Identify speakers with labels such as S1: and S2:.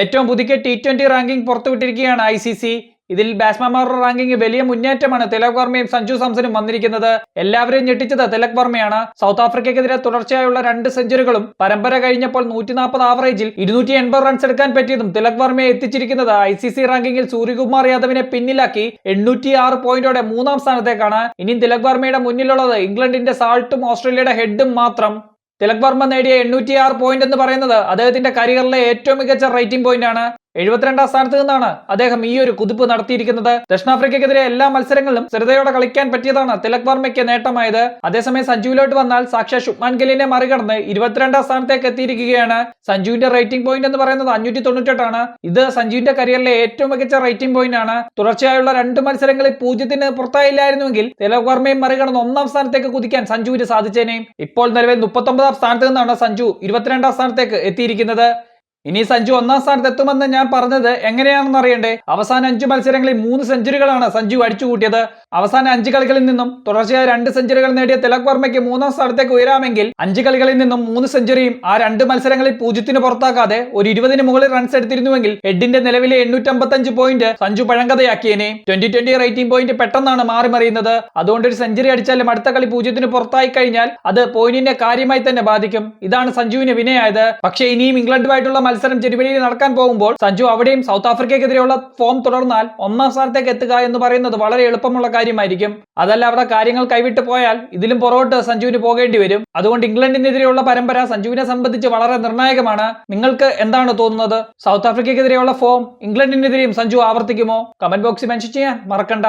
S1: ഏറ്റവും പുതുക്കിയ T twenty ranking പുറത്തുവിട്ടിരിക്കുകയാണ് ഐ സി സി ഇതിൽ ബാറ്റ്സ്മാൻമാരുടെ റാങ്കിംഗ് വലിയ മുന്നേറ്റമാണ്. തിലക് വർമ്മയും സഞ്ജു സാംസനും വന്നിരിക്കുന്നത്. എല്ലാവരെയും ഞെട്ടിച്ചത് തിലക് വർമ്മയാണ്. സൗത്ത് ആഫ്രിക്കയ്ക്കെതിരെ തുടർച്ചയായുള്ള രണ്ട് സെഞ്ചുറികളും പരമ്പര കഴിഞ്ഞപ്പോൾ നൂറ്റി നാൽപ്പത് ആവറേജിൽ ഇരുന്നൂറ്റി എൺപത് റൺസ് എടുക്കാൻ പറ്റിയതും തിലക് വർമ്മയെ എത്തിച്ചിരിക്കുന്നത് ഐ സി സി റാങ്കിങ്ങിൽ സൂര്യകുമാർ യാദവിനെ പിന്നിലാക്കി എണ്ണൂറ്റി ആറ് പോയിന്റോടെ മൂന്നാം സ്ഥാനത്തേക്കാണ്. ഇനി തിലക് വർമ്മയുടെ മുന്നിലുള്ളത് ഇംഗ്ലണ്ടിന്റെ സാൾട്ടും ഓസ്ട്രേലിയയുടെ ഹെഡും മാത്രം. തിലക് വർമ്മ നേടിയ എണ്ണൂറ്റി ആറ് പോയിന്റ് എന്ന് പറയുന്നത് അദ്ദേഹത്തിന്റെ കരിയറിലെ ഏറ്റവും മികച്ച റേറ്റിംഗ് പോയിന്റ് ആണ്. എഴുപത്തിരണ്ടാം സ്ഥാനത്ത് നിന്നാണ് അദ്ദേഹം ഈ ഒരു കുതിപ്പ് നടത്തിയിരിക്കുന്നത്. ദക്ഷിണാഫ്രിക്കയ്ക്കെതിരെ എല്ലാ മത്സരങ്ങളിലും സ്ഥിരതയോടെ കളിക്കാൻ പറ്റിയതാണ് തിലക് വർമ്മയ്ക്ക് നേട്ടമായത്. അതേസമയം സഞ്ജുവിലോട്ട് വന്നാൽ സാക്ഷാ ശുഭ്മാൻ ഗില്ലിനെ മറികടന്ന് ഇരുപത്തിരണ്ടാം സ്ഥാനത്തേക്ക് എത്തിയിരിക്കുകയാണ് സഞ്ജുവിന്റെ റേറ്റിംഗ് പോയിന്റ് എന്ന് പറയുന്നത് അഞ്ഞൂറ്റി തൊണ്ണൂറ്റെട്ടാണ് ഇത് സഞ്ജുവിന്റെ കരിയറിലെ ഏറ്റവും മികച്ച റേറ്റിംഗ് പോയിന്റ് ആണ്. തുടർച്ചയായുള്ള രണ്ട് മത്സരങ്ങളിൽ പൂജ്യത്തിന് പുറത്തായില്ലായിരുന്നുവെങ്കിൽ തിലക് വർമ്മയും മറികടന്ന് ഒന്നാം സ്ഥാനത്തേക്ക് കുതിക്കാൻ സഞ്ജുവിന് സാധിച്ചേനെയും ഇപ്പോൾ നിലവിൽ മുപ്പത്തൊമ്പതാം സ്ഥാനത്ത് നിന്നാണ് സഞ്ജു ഇരുപത്തിരണ്ടാം സ്ഥാനത്തേക്ക് എത്തിയിരിക്കുന്നത്. ഇനി സഞ്ജു ഒന്നാം സ്ഥാനത്ത് എത്തുമെന്ന് ഞാൻ പറഞ്ഞത് എങ്ങനെയാണെന്ന് അറിയണ്ടേ? അവസാന അഞ്ച് മത്സരങ്ങളിൽ മൂന്ന് സെഞ്ചുറികളാണ് സഞ്ജു അടിച്ചുകൂട്ടിയത് അവസാന അഞ്ച് കളികളിൽ നിന്നും തുടർച്ചയായ രണ്ട് സെഞ്ചുറികൾ നേടിയ തിലക് വർമ്മയ്ക്ക് മൂന്നാം സ്ഥാനത്തേക്ക് ഉയരാമെങ്കിൽ അഞ്ച് കളികളിൽ നിന്നും മൂന്ന് സെഞ്ചുറിയും ആ രണ്ട് മത്സരങ്ങളിൽ പൂജ്യത്തിന് പുറത്താക്കാതെ ഒരു ഇരുപതിന് മുകളിൽ റൺസ് എടുത്തിരുന്നുവെങ്കിൽ ഹെഡിന്റെ നിലവിലെ എണ്ണൂറ്റമ്പത്തഞ്ച് പോയിന്റ് സഞ്ജു പഴങ്കഥയാക്കിയേനെ. ട്വന്റി ട്വന്റി റേറ്റിംഗ് പോയിന്റ് പെട്ടെന്നാണ് മാറി മറിയുന്നത്. അതുകൊണ്ട് ഒരു സെഞ്ചുറി അടിച്ചാലും അടുത്ത കളി പൂജ്യത്തിന് പുറത്തായി കഴിഞ്ഞാൽ അത് പോയിന്റിനെ കാര്യമായി തന്നെ ബാധിക്കും. ഇതാണ് സഞ്ജുവിന് വിനയായത്. പക്ഷേ ഇനിയും ഇംഗ്ലണ്ടുമായിട്ടുള്ള മത്സരം ചെരുവഴിയിൽ നടക്കാൻ പോകുമ്പോൾ സഞ്ജു അവിടെയും സൗത്ത് ആഫ്രിക്കയ്ക്കെതിരെയുള്ള ഫോം തുടർന്നാൽ ഒന്നാം സ്ഥാനത്തേക്ക് എത്തുക എന്ന് പറയുന്നത് വളരെ എളുപ്പമുള്ള കാര്യമായിരിക്കും. അതല്ല അവിടെ കാര്യങ്ങൾ കൈവിട്ടു പോയാൽ ഇതിലും പുറകോട്ട് സഞ്ജുവിന് പോകേണ്ടി വരും. അതുകൊണ്ട് ഇംഗ്ലണ്ടിനെതിരെയുള്ള പരമ്പര സഞ്ജുവിനെ സംബന്ധിച്ച് വളരെ നിർണായകമാണ്. നിങ്ങൾക്ക് എന്താണ് തോന്നുന്നത്? സൗത്ത് ആഫ്രിക്കയ്ക്കെതിരെയുള്ള ഫോം ഇംഗ്ലണ്ടിനെതിരെയും സഞ്ജു ആവർത്തിക്കുമോ? കമന്റ് ബോക്സിൽ മെൻഷൻ ചെയ്യാൻ മറക്കണ്ട.